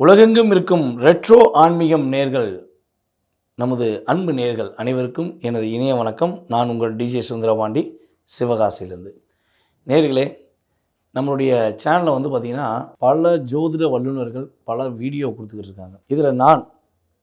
உலகெங்கும் இருக்கும் ரெட்ரோ ஆன்மீகம் நேர்கள் நமது அன்பு நேர்கள் அனைவருக்கும் எனது இணைய வணக்கம். நான் உங்கள் டிஜே சுந்தரபாண்டி சிவகாசியிலிருந்து. நேர்களே நம்மளுடைய சேனலில் வந்து பார்த்திங்கன்னா பல ஜோதிட வல்லுநர்கள் பல வீடியோ கொடுத்துக்கிட்டு இருக்காங்க. இதில் நான்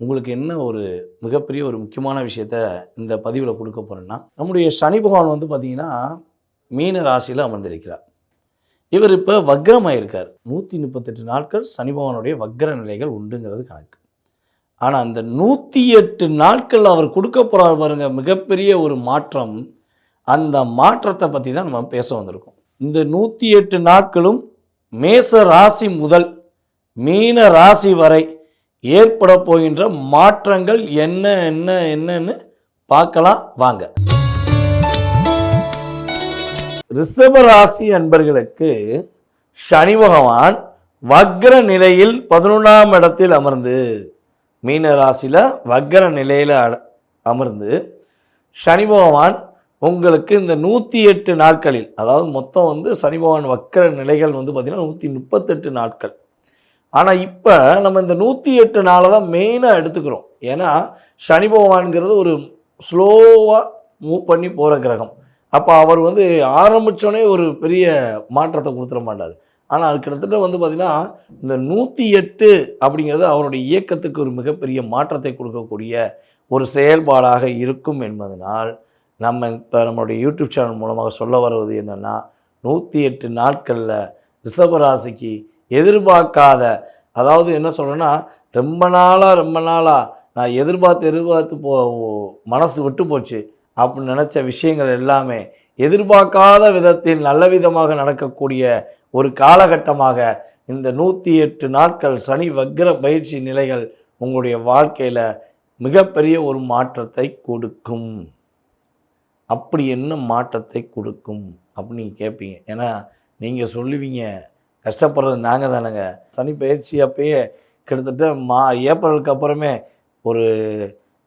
உங்களுக்கு என்ன ஒரு மிகப்பெரிய ஒரு முக்கியமான விஷயத்த இந்த பதிவில் கொடுக்க போகிறேன்னா நம்முடைய சனி பகவான் வந்து பார்த்திங்கன்னா மீன ராசியில் அமர்ந்திருக்கிறார். இவர் இப்போ வக்ரமாயிருக்கார். நூற்றி முப்பத்தெட்டு நாட்கள் சனி பகவானுடைய வக்ர நிலைகள் உண்டுங்கிறது கணக்கு. ஆனால் அந்த நூற்றி எட்டு நாட்கள் அவர் கொடுக்க போகிறார் பாருங்க மிகப்பெரிய ஒரு மாற்றம். அந்த மாற்றத்தை பற்றி தான் நம்ம பேச வந்திருக்கோம். இந்த நூற்றி எட்டு நாட்களும் மேச ராசி முதல் மீன ராசி வரை ஏற்பட போகின்ற மாற்றங்கள் என்ன என்ன என்னன்னு பார்க்கலாம். வாங்க. ரிஷபராசி அன்பர்களுக்கு சனி பகவான் வக்ர நிலையில் பதினொன்றாம் இடத்தில் அமர்ந்து மீன ராசியில் வக்ர நிலையில் அட- அமர்ந்து சனி பகவான் உங்களுக்கு இந்த நூற்றி எட்டு நாட்களில் அதாவது மொத்தம் வந்து சனி பகவான் வக்ர நிலைகள் வந்து பார்த்திங்கன்னா நூற்றி முப்பத்தெட்டு நாட்கள். ஆனால் இப்போ நம்ம இந்த நூற்றி எட்டு நாளை தான் மெயினாக எடுத்துக்கிறோம். ஏன்னா சனி பகவான்கிறது ஒரு ஸ்லோவாக மூவ் பண்ணி போகிற கிரகம். அப்போ அவர் வந்து ஆரம்பித்தோடனே ஒரு பெரிய மாற்றத்தை கொடுத்துட மாட்டார். ஆனால் அது கிட்டத்தட்ட வந்து பார்த்திங்கன்னா இந்த நூற்றி எட்டு அப்படிங்கிறது அவருடைய இயக்கத்துக்கு ஒரு மிகப்பெரிய மாற்றத்தை கொடுக்கக்கூடிய ஒரு செயல்பாடாக இருக்கும் என்பதனால் நம்ம இப்போ நம்மளுடைய யூடியூப் சேனல் மூலமாக சொல்ல வருவது என்னென்னா நூற்றி எட்டு நாட்களில் ரிஷபராசிக்கு எதிர்பார்க்காத அதாவது என்ன சொல்கிறேன்னா ரொம்ப நாளாக ரொம்ப நாளாக நான் எதிர்பார்த்து எதிர்பார்த்து போ மனசு விட்டு போச்சு. அப்படின்னு நினச்ச விஷயங்கள் எல்லாமே எதிர்பார்க்காத விதத்தில் நல்ல விதமாக நடக்கக்கூடிய ஒரு காலகட்டமாக இந்த நூற்றி எட்டு நாட்கள் சனி வக்ர பயிற்சி நிலைகள் உங்களுடைய வாழ்க்கையில் மிகப்பெரிய ஒரு மாற்றத்தை கொடுக்கும். அப்படி என்ன மாற்றத்தை கொடுக்கும் அப்படின்னு நீங்கள் கேட்பீங்க ஏன்னா நீங்கள் சொல்லுவீங்க கஷ்டப்படுறது நாங்கள் தானேங்க. சனி பயிற்சி அப்பயே கிட்டத்தட்ட மா ஏப்ரலுக்கு அப்புறமே ஒரு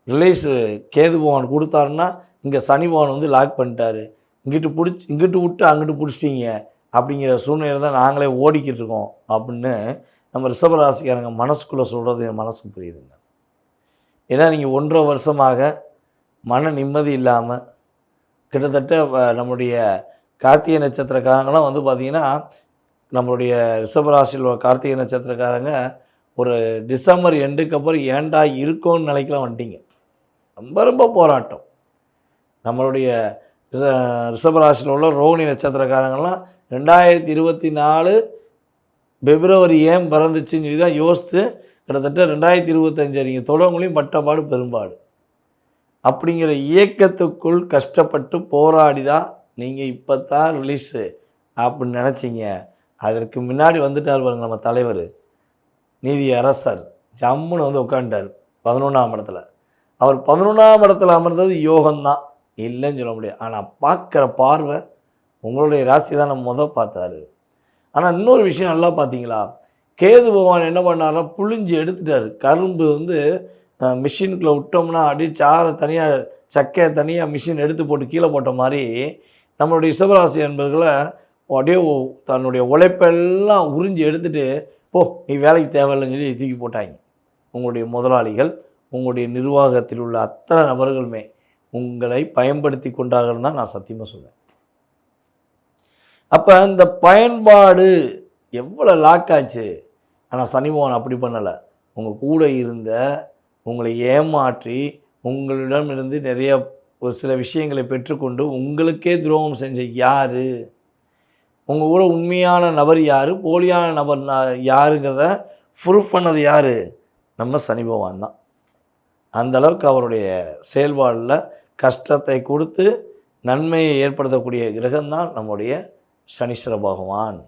ரிலீஸு கேது பகவான் கொடுத்தாருன்னா இங்கே சனி பகவான் வந்து லாக் பண்ணிட்டாரு. இங்கிட்டு பிடிச்சி இங்கிட்டு விட்டு அங்கிட்டு பிடிச்சிட்டீங்க. அப்படிங்கிற சூழ்நிலை தான் நாங்களே ஓடிக்கிட்டு இருக்கோம் அப்படின்னு நம்ம ரிஷபராசிக்காரங்க மனசுக்குள்ளே சொல்கிறது என் மனசுக்கு புரியுதுங்க. ஏன்னா நீங்கள் ஒன்றரை வருஷமாக மன நிம்மதி இல்லாமல் கிட்டத்தட்ட வ- நம்முடைய கார்த்திகை நட்சத்திரக்காரங்களாம் வந்து பார்த்திங்கன்னா நம்மளுடைய ரிஷபராசியில் கார்த்திகை நட்சத்திரக்காரங்க ஒரு டிசம்பர் எண்டுக்கு அப்புறம் ஏன்டா இருக்கோன்னு நிலைக்கெலாம் வந்துட்டீங்க. ரொம்ப ரொம்ப போராட்டம். நம்மளுடைய ரிஷபராசியில் உள்ள ரோகிணி நட்சத்திரக்காரங்கள்லாம் ரெண்டாயிரத்தி இருபத்தி நாலு பிப்ரவரி ஏன் பிறந்துச்சுன்னு சொல்லி தான் யோசித்து கிட்டத்தட்ட ரெண்டாயிரத்தி இருபத்தஞ்சு நீங்கள் தொடவங்களையும் பட்டப்பாடு பெரும்பாடு. அப்படிங்கிற இயக்கத்துக்குள் கஷ்டப்பட்டு போராடி தான் நீங்கள் இப்போ தான் ரிலீஸு அப்படின்னு நினச்சிங்க. அதற்கு முன்னாடி வந்துட்டார் பாருங்க நம்ம தலைவர் நீதி அரசர். ஜம்முன்னு வந்து உட்காந்துட்டார் பதினொன்றாம் இடத்துல. அவர் பதினொன்றாம் இடத்துல அமர்ந்தது யோகம்தான். இல்லைன்னு சொல்ல முடியாது. ஆனால் பார்க்குற பார்வை உங்களுடைய ராசி தான் நம்ம முதல் பார்த்தாரு. ஆனால் இன்னொரு விஷயம் நல்லா பார்த்தீங்களா? கேது பகவான் என்ன பண்ணாருன்னா புழிஞ்சு எடுத்துட்டார். கரும்பு வந்து மிஷினுக்குள்ளே விட்டோம்னா அப்படியே சாரை தனியாக சக்கையை தனியாக மிஷின் எடுத்து போட்டு கீழே போட்ட மாதிரி நம்மளுடைய சிவராசி என்பர்களை அப்படியே தன்னுடைய உழைப்பெல்லாம் உறிஞ்சி எடுத்துகிட்டு போ நீ வேலைக்கு தேவையில்லைன்னு சொல்லி தூக்கி போட்டாங்க. உங்களுடைய முதலாளிகள் உங்களுடைய நிர்வாகத்தில் உள்ள அத்தனை நபர்களுமே. உங்களை பயன்படுத்தி கொண்டார்கள் தான் நான் சத்தியமாக சொல்லுவேன் அப்போ இந்த பயன்பாடு எவ்வளோ லாக் ஆச்சு? ஆனால் சனிமோகன் அப்படி பண்ணலை. உங்கள் கூட இருந்த உங்களை ஏமாற்றி உங்களிடம் இருந்து நிறைய ஒரு சில விஷயங்களை பெற்றுக்கொண்டு உங்களுக்கே துரோகம் செஞ்ச யார்? உங்கள் கூட உண்மையான நபர் யார்? போலியான நபர் யாருங்கிறத ப்ரூஃப் பண்ணது யார்? நம்ம சனி பகவான் தான். அந்த அளவுக்கு அவருடைய செயல்பாடில் கஷ்டத்தை கொடுத்து நன்மையை ஏற்படுத்தக்கூடிய கிரகம்தான் நம்முடைய சனீஸ்வர பகவான்.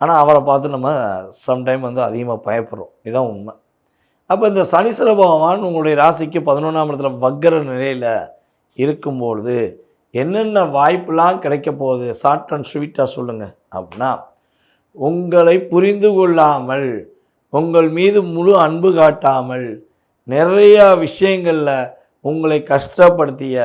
ஆனால் அவரை பார்த்து நம்ம சம்டைம் வந்து அதிகமாக பயப்படுறோம். இதுதான் உண்மை. அப்போ இந்த சனீஸ்வர பகவான் உங்களுடைய ராசிக்கு பதினொன்றாம் இடத்துல வக்கர நிலையில் இருக்கும்பொழுது என்னென்ன வாய்ப்பெலாம் கிடைக்க போகுது? ஷார்ட் அண்ட் ஸ்வீட்டாக சொல்லுங்கள் அப்படின்னா உங்களை புரிந்து கொள்ளாமல் உங்கள் மீது முழு அன்பு காட்டாமல் நிறையா விஷயங்களில் உங்களை கஷ்டப்படுத்திய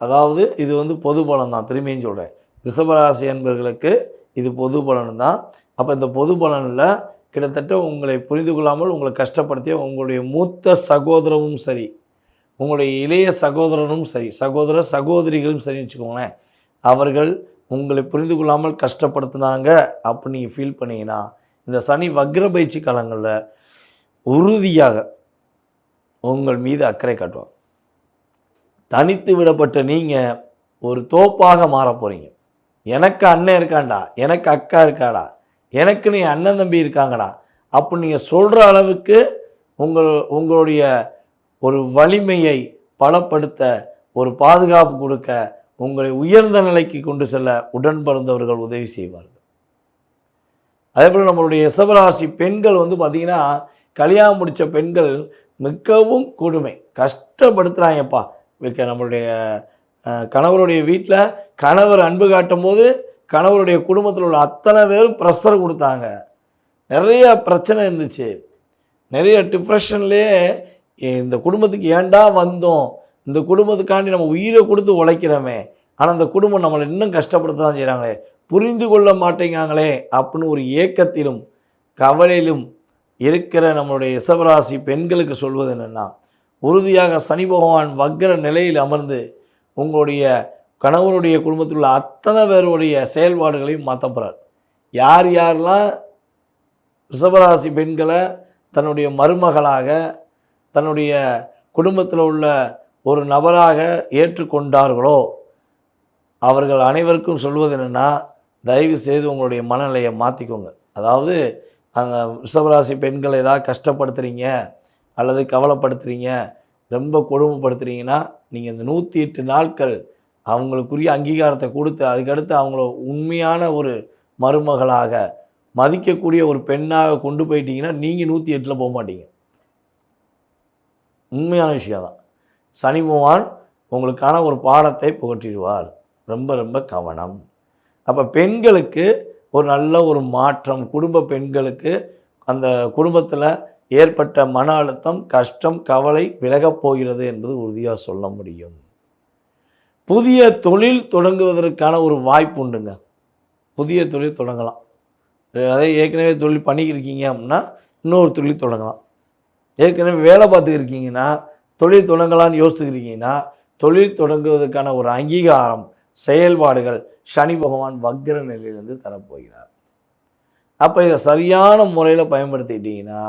அதாவது இது வந்து பொது பலன் தான் திரும்பியும் சொல்கிறேன் ரிஷபராசி என்பர்களுக்கு இது பொது பலன் தான் அப்போ இந்த பொது பலனில் கிட்டத்தட்ட உங்களை புரிந்து கொள்ளாமல் உங்களை கஷ்டப்படுத்திய உங்களுடைய மூத்த சகோதரமும் சரி உங்களுடைய இளைய சகோதரனும் சரி சகோதர சகோதரிகளும் சரி வச்சுக்கோங்களேன். அவர்கள் உங்களை புரிந்து கொள்ளாமல் கஷ்டப்படுத்தினாங்க அப்படின்னு நீங்கள் ஃபீல் பண்ணீங்கன்னா இந்த சனி வக்ர பயிற்சி காலங்களில் உறுதியாக உங்கள் மீது அக்கறை காட்டுவாங்க. தனித்து விடப்பட்ட நீங்கள் ஒரு தோப்பாக மாற போகிறீங்க எனக்கு அண்ணன் இருக்காண்டா எனக்கு அக்கா இருக்காடா எனக்கு நீ அண்ணன் தம்பி இருக்காங்கடா அப்படி நீங்கள் சொல்கிற அளவுக்கு உங்கள் உங்களுடைய ஒரு வலிமையை பலப்படுத்த ஒரு பாதுகாப்பு கொடுக்க உங்களை உயர்ந்த நிலைக்கு கொண்டு செல்ல உடன் பிறந்தவர்கள் உதவி செய்வார்கள். அதே போல் நம்மளுடைய ரிஷபராசி பெண்கள் வந்து பார்த்திங்கன்னா கல்யாணம் முடித்த பெண்கள் மிகவும் கொடுமை. கஷ்டப்படுத்துகிறாங்கப்பா மிக்க நம்மளுடைய கணவருடைய வீட்டில் கணவர் அன்பு காட்டும் போது கணவருடைய குடும்பத்தில் உள்ள அத்தனை பேரும் ப்ரெஷர் கொடுத்தாங்க. நிறைய பிரச்சனை இருந்துச்சு. நிறைய டிப்ரெஷன்லேயே இந்த குடும்பத்துக்கு ஏன்டா வந்தோம்? இந்த குடும்பத்துக்காண்டி நம்ம உயிரை கொடுத்து உழைக்கிறோமே. ஆனால் அந்த குடும்பம் நம்மளை இன்னும் கஷ்டப்படுத்த தான் செய்கிறாங்களே புரிந்து கொள்ள மாட்டேங்காங்களே அப்படின்னு ஒரு ஏக்கத்திலும் கவலையிலும் இருக்கிற நம்மளுடைய இசவராசி பெண்களுக்கு சொல்வது என்னென்னா உறுதியாக சனி பகவான் வக்ர நிலையில் அமர்ந்து உங்களுடைய கணவருடைய குடும்பத்தில் உள்ள அத்தனை பேருடைய செயல்பாடுகளையும் மாற்ற போகிறார் யார் யாரெல்லாம் ரிஷபராசி பெண்களை தன்னுடைய மருமகளாக தன்னுடைய குடும்பத்தில் உள்ள ஒரு நபராக ஏற்றுக்கொண்டார்களோ அவர்கள் அனைவருக்கும் சொல்வது என்னென்னா தயவு செய்து உங்களுடைய மனநிலையை மாற்றிக்கோங்க அதாவது அந்த ரிஷபராசி பெண்களை ஏதாவது கஷ்டப்படுத்துகிறீங்க அல்லது கவலைப்படுத்துகிறீங்க ரொம்ப கொடுமைப்படுத்துகிறீங்கன்னா நீங்கள் இந்த நூற்றி எட்டு நாட்கள் அவங்களுக்குரிய அங்கீகாரத்தை கொடுத்து அதுக்கடுத்து அவங்கள உண்மையான ஒரு மருமகளாக மதிக்கக்கூடிய ஒரு பெண்ணாக கொண்டு போயிட்டீங்கன்னா நீங்கள் நூற்றி எட்டில் போக மாட்டீங்க. உண்மையான விஷயம் தான். சனி பகவான் உங்களுக்கான ஒரு பாடத்தை புகட்டிடுவார். ரொம்ப ரொம்ப கவனம். அப்போ பெண்களுக்கு ஒரு நல்ல ஒரு மாற்றம் குடும்ப பெண்களுக்கு அந்த குடும்பத்தில் ஏற்பட்ட மன அழுத்தம் கஷ்டம் கவலை விலகப் போகிறது என்பது உறுதியாக சொல்ல முடியும். புதிய தொழில் தொடங்குவதற்கான ஒரு வாய்ப்பு உண்டுங்க. புதிய தொழில் தொடங்கலாம். அதே ஏற்கனவே தொழில் பண்ணிக்கிருக்கீங்க அப்படின்னா இன்னொரு தொழில் தொடங்கலாம். ஏற்கனவே வேலை பார்த்துக்கிருக்கீங்கன்னா தொழில் தொடங்கலாம்னு யோசிச்சுக்கிறீங்கன்னா தொழில் தொடங்குவதற்கான ஒரு அங்கீகாரம் செயல்பாடுகள் சனி பகவான் வக்ர நிலையிலிருந்து தரப்போகிறார். அப்போ இதை சரியான முறையில் பயன்படுத்திக்கிட்டிங்கன்னா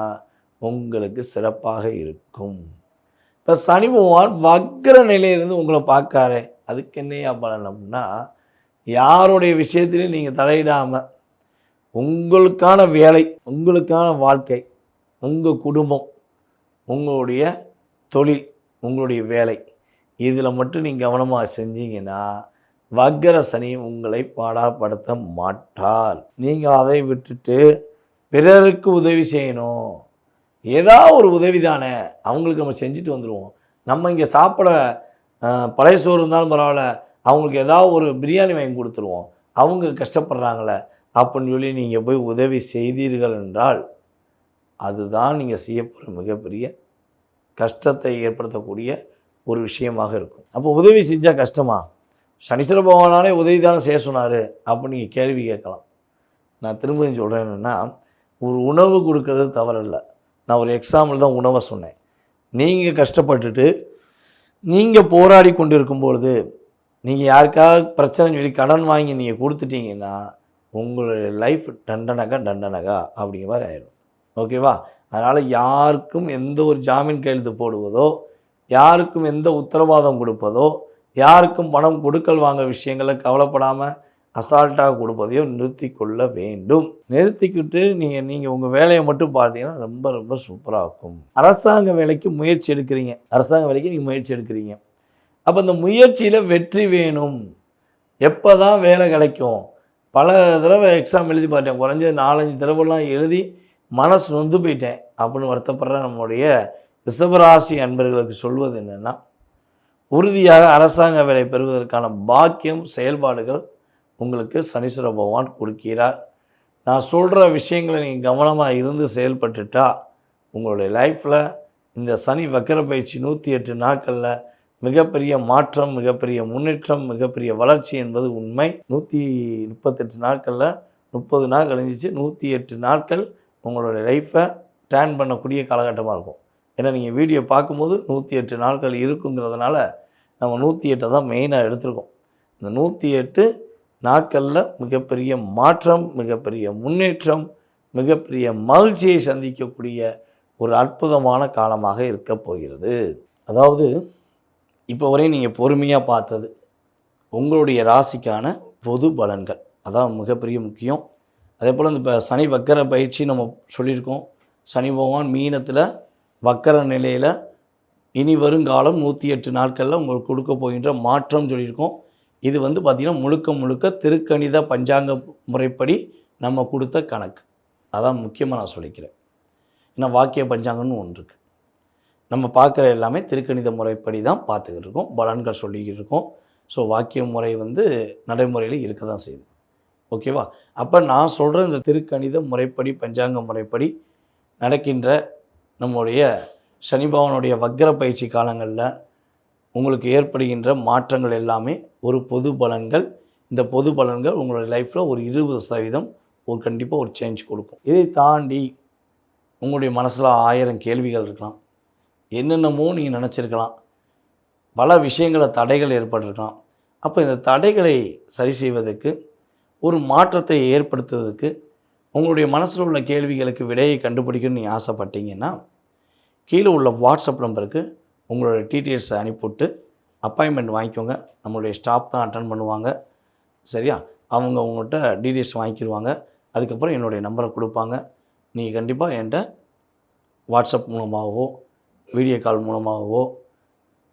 உங்களுக்கு சிறப்பாக இருக்கும். இப்போ சனி பகவான் வக்ர நிலையிலிருந்து உங்களை பார்க்காரு. அதுக்கு என்னையா பலன் அப்படின்னா யாருடைய விஷயத்திலையும் நீங்கள் தலையிடாமல் உங்களுக்கான வேலை உங்களுக்கான வாழ்க்கை உங்கள் குடும்பம் உங்களுடைய தொழில் உங்களுடைய வேலை இதில் மட்டும் நீங்கள் கவனமாக செஞ்சீங்கன்னா வக்கர சனி உங்களை பாடாப்படுத்த மாட்டார் நீங்கள் அதை விட்டுட்டு பிறருக்கு உதவி செய்யணும். ஏதாவது ஒரு உதவி தானே அவங்களுக்கு நம்ம செஞ்சுட்டு வந்துடுவோம் நம்ம இங்கே சாப்பிட பழைய சோறு இருந்தாலும் பரவாயில்ல அவங்களுக்கு ஏதாவது ஒரு பிரியாணி வாங்கி கொடுத்துருவோம். அவங்க கஷ்டப்படுறாங்களே அப்படின்னு சொல்லி நீங்கள் போய் உதவி செய்தீர்கள் என்றால் அதுதான் நீங்கள் செய்ய போகிற மிகப்பெரிய கஷ்டத்தை ஏற்படுத்தக்கூடிய ஒரு விஷயமாக இருக்கும். அப்போ உதவி செஞ்சால் கஷ்டமா? சனீஸ்வர பகவானாலே உதவி தானே செய்ய சொன்னார் அப்படின்னு நீங்கள் கேள்வி கேட்கலாம். நான் திரும்பவும் சொல்கிறேன் என்னென்னா ஒரு உணவு கொடுக்கறது தவறில்ல. நான் ஒரு எக்ஸாம்பிள் தான் உணவை சொன்னேன். நீங்கள் கஷ்டப்பட்டுட்டு நீங்கள் போராடி கொண்டு இருக்கும்பொழுது நீங்கள் யாருக்காக பிரச்சனை சொல்லி கடன் வாங்கி நீங்கள் கொடுத்துட்டீங்கன்னா உங்களுடைய லைஃப் டண்டனகா டண்டனகா அப்படிங்கிற மாதிரி ஆயிடும் ஓகேவா அதனால் யாருக்கும் எந்த ஒரு ஜாமீன் கையெழுத்து போடுவதோ யாருக்கும் எந்த உத்தரவாதம் கொடுப்பதோ யாருக்கும் பணம் கொடுக்கல் வாங்க விஷயங்களை கவலைப்படாமல் அசால்ட்டாக கொடுப்பதையோ நிறுத்தி கொள்ள வேண்டும். நிறுத்திக்கிட்டு நீங்கள் நீங்கள் உங்கள் வேலையை மட்டும் பார்த்தீங்கன்னா ரொம்ப ரொம்ப சூப்பராக இருக்கும். அரசாங்க வேலைக்கு முயற்சி எடுக்கிறீங்க. அரசாங்க வேலைக்கு நீங்கள் முயற்சி எடுக்கிறீங்க. அப்போ இந்த முயற்சியில் வெற்றி வேணும். எப்போ தான் வேலை கிடைக்கும்? பல தடவை எக்ஸாம் எழுதி பார்த்தேன். குறைஞ்ச நாலஞ்சு தடவைலாம் எழுதி மனசு நொந்து போயிட்டேன். அப்படின்னு வருத்தப்படுற நம்முடைய ரிஷபராசி அன்பர்களுக்கு சொல்வது என்னென்னா உறுதியாக அரசாங்க வேலை பெறுவதற்கான பாக்கியம் செயல்பாடுகள் உங்களுக்கு சனீஸ்வர பகவான் கொடுக்கிறார். நான் சொல்கிற விஷயங்களை நீங்கள் கவனமாக இருந்து செயல்பட்டுட்டா உங்களுடைய லைஃப்பில் இந்த சனி வக்கர பயிற்சி நூற்றி எட்டு நாட்களில் மிகப்பெரிய மாற்றம் மிகப்பெரிய முன்னேற்றம் மிகப்பெரிய வளர்ச்சி என்பது உண்மை. நூற்றி முப்பத்தெட்டு நாட்களில் முப்பது நாள் கழிஞ்சிச்சு. நூற்றி எட்டு நாட்கள் உங்களுடைய லைஃப்பை டேர்ன் பண்ணக்கூடிய காலகட்டமாக இருக்கும். ஏன்னா நீங்கள் வீடியோ பார்க்கும்போது நூற்றி எட்டு நாட்கள் இருக்குங்கிறதுனால நம்ம நூற்றி எட்டை தான் மெயினாக எடுத்திருக்கோம். இந்த நூற்றி எட்டு நாட்களில் மிகப்பெரிய மாற்றம் மிகப்பெரிய முன்னேற்றம் மிகப்பெரிய மகிழ்ச்சியை சந்திக்கக்கூடிய ஒரு அற்புதமான காலமாக இருக்க போகிறது. அதாவது இப்போ வரையும் நீங்கள் பொறுமையாக பார்த்தது உங்களுடைய ராசிக்கான பொது பலன்கள். அதான் மிகப்பெரிய முக்கியம். அதே போல் இந்த இப்போ சனி வக்கர பயிற்சி நம்ம சொல்லியிருக்கோம். சனி பகவான் மீனத்தில் வக்கர நிலையில் இனி வருங்காலம் நூற்றி எட்டு நாட்களில் உங்களுக்கு கொடுக்க போகின்ற மாற்றம் சொல்லியிருக்கோம். இது வந்து பார்த்திங்கன்னா முழுக்க முழுக்க திருக்கணித பஞ்சாங்க முறைப்படி நம்ம கொடுத்த கணக்கு. அதான் முக்கியமாக நான் சொல்லிக்கிறேன். ஏன்னா வாக்கிய பஞ்சாங்கம்னு ஒன்று இருக்குது நம்ம பார்க்குற எல்லாமே திருக்கணித முறைப்படி தான் பார்த்துக்கிட்டு இருக்கோம் பலன்கள் சொல்லிக்கிட்டு இருக்கோம் ஸோ வாக்கிய முறை வந்து நடைமுறையில் இருக்க தான் செய்யுது ஓகேவா அப்போ நான் சொல்கிற இந்த திருக்கணித முறைப்படி பஞ்சாங்க முறைப்படி நடக்கின்ற நம்முடைய சனிபவனுடைய வக்ர பயிற்சி காலங்களில் உங்களுக்கு ஏற்படுகின்ற மாற்றங்கள் எல்லாமே ஒரு பொது பலன்கள். இந்த பொது பலன்கள் உங்களுடைய லைஃப்பில் ஒரு இருபது சதவீதம் ஒரு கண்டிப்பாக ஒரு சேஞ்ச் கொடுக்கும். இதை தாண்டி உங்களுடைய மனசில் ஆயிரம் கேள்விகள் இருக்கலாம். என்னென்னமோ நீங்கள் நினச்சிருக்கலாம். பல விஷயங்களை தடைகள் ஏற்பட்டிருக்கலாம். அப்போ இந்த தடைகளை சரி செய்வதற்கு ஒரு மாற்றத்தை ஏற்படுத்துவதற்கு உங்களுடைய மனசில் உள்ள கேள்விகளுக்கு விடையை கண்டுபிடிக்கணும்னு நீங்கள் ஆசைப்பட்டீங்கன்னா கீழே உள்ள வாட்ஸ்அப் நம்பருக்கு உங்களோட டீட்டெயில்ஸை அனுப்பிவிட்டு அப்பாயின்மெண்ட் வாங்கிக்கோங்க. நம்மளுடைய ஸ்டாஃப் தான் அட்டன் பண்ணுவாங்க. சரியா? அவங்க உங்கள்கிட்ட டீட்டெயில்ஸ் வாங்கிக்கிடுவாங்க அதுக்கப்புறம் என்னுடைய நம்பரை கொடுப்பாங்க. நீங்கள் கண்டிப்பாக என்கிட்ட வாட்ஸ்அப் மூலமாகவோ வீடியோ கால் மூலமாகவோ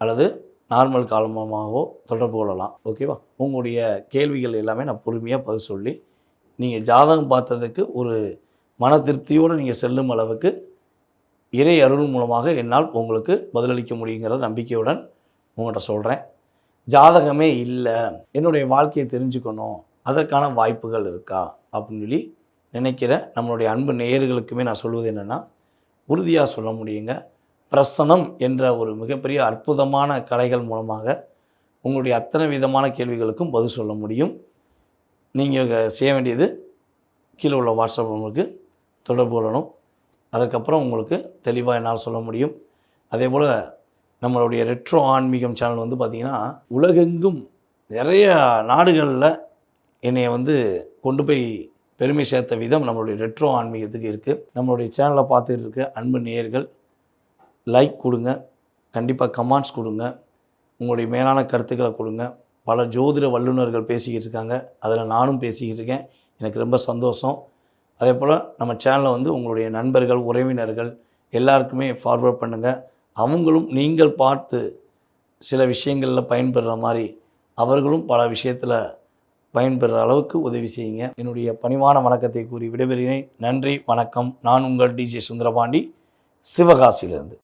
அல்லது நார்மல் கால் மூலமாகவோ தொடர்பு கொள்ளலாம். ஓகேவா உங்களுடைய கேள்விகள் எல்லாமே நான் பொறுமையாக பதில் சொல்லி நீங்கள் ஜாதகம் பார்த்ததுக்கு ஒரு மன திருப்தியோடு நீங்கள் செல்லும் அளவுக்கு இறை அருள் மூலமாக என்னால் உங்களுக்கு பதிலளிக்க முடியுங்கிற நம்பிக்கையுடன் உங்கள்கிட்ட சொல்கிறேன் ஜாதகமே இல்லை. என்னுடைய வாழ்க்கையை தெரிஞ்சுக்கணும். அதற்கான வாய்ப்புகள் இருக்கா? அப்படின்னு சொல்லி நினைக்கிற நம்மளுடைய அன்பு நேயர்களுக்குமே நான் சொல்வது என்னென்னா உறுதியாக சொல்ல முடியுங்க. பிரசனம் என்ற ஒரு மிகப்பெரிய அற்புதமான கலைகள் மூலமாக உங்களுடைய அத்தனை விதமான கேள்விகளுக்கும் பதில் சொல்ல முடியும். நீங்கள் செய்ய வேண்டியது கீழே உள்ள வாட்ஸ்அப் உங்களுக்கு தொடர்பு கொள்ளணும். அதுக்கப்புறம் உங்களுக்கு தெளிவாக என்னால் சொல்ல முடியும். அதே போல் நம்மளுடைய ரெட்ரோ ஆன்மீகம் சேனல் வந்து பார்த்திங்கன்னா உலகெங்கும் நிறைய நாடுகளில் என்னையை வந்து கொண்டு போய் பெருமை சேர்த்த விதம் நம்மளுடைய ரெட்ரோ ஆன்மீகத்துக்கு இருக்குது நம்மளுடைய சேனலை பார்த்துட்டு இருக்க அன்பு நேயர்கள் லைக் கொடுங்க. கண்டிப்பாக கமெண்ட்ஸ் கொடுங்க. உங்களுடைய மேலான கருத்துக்களை கொடுங்க. பல ஜோதிட வல்லுநர்கள் பேசிக்கிட்டு இருக்காங்க அதில் நானும் பேசிக்கிட்டு இருக்கேன் எனக்கு ரொம்ப சந்தோஷம். அதே போல் நம்ம சேனலை வந்து உங்களுடைய நண்பர்கள் உறவினர்கள் எல்லாருக்குமே ஃபார்வர்ட் பண்ணுங்கள் அவங்களும் நீங்கள் பார்த்து சில விஷயங்களில் பயன்பெறுற மாதிரி அவர்களும் பல விஷயத்தில் பயன்பெறுற அளவுக்கு உதவி செய்யுங்க. என்னுடைய பணிவான வணக்கத்தை கூறி விடைபெறுகிறேன். நன்றி வணக்கம். நான் உங்கள் டிஜே சுந்தரபாண்டி. சிவகாசியிலிருந்து.